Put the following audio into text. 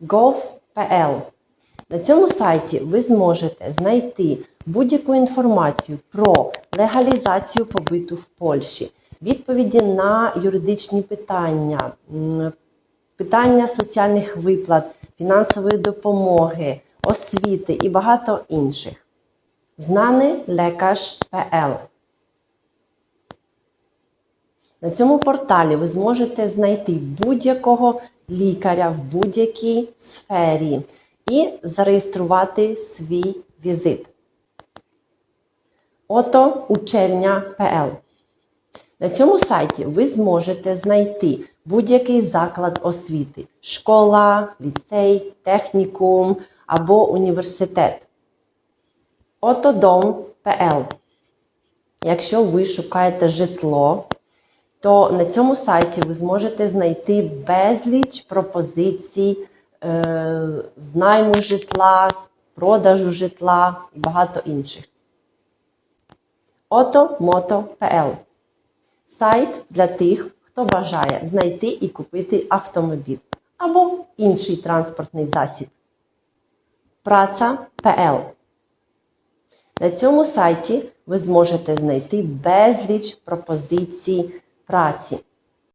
gov.pl. На цьому сайті ви зможете знайти будь-яку інформацію про легалізацію побиту в Польщі, відповіді на юридичні питання, питання соціальних виплат, фінансової допомоги, освіти і багато інших. Знаний лекаш.пл на цьому порталі ви зможете знайти будь-якого лікаря в будь-якій сфері і зареєструвати свій візит. Ото учельня.пл. На цьому сайті ви зможете знайти будь-який заклад освіти: школа, ліцей, технікум або університет. Отодом.пл. Якщо ви шукаєте житло, то на цьому сайті ви зможете знайти безліч пропозицій е, з найму житла, з продажу житла і багато інших. Ото.мото.пл Сайт для тих, хто бажає знайти і купити автомобіль або інший транспортний засіб. Праця.пл На цьому сайті ви зможете знайти безліч пропозицій праці.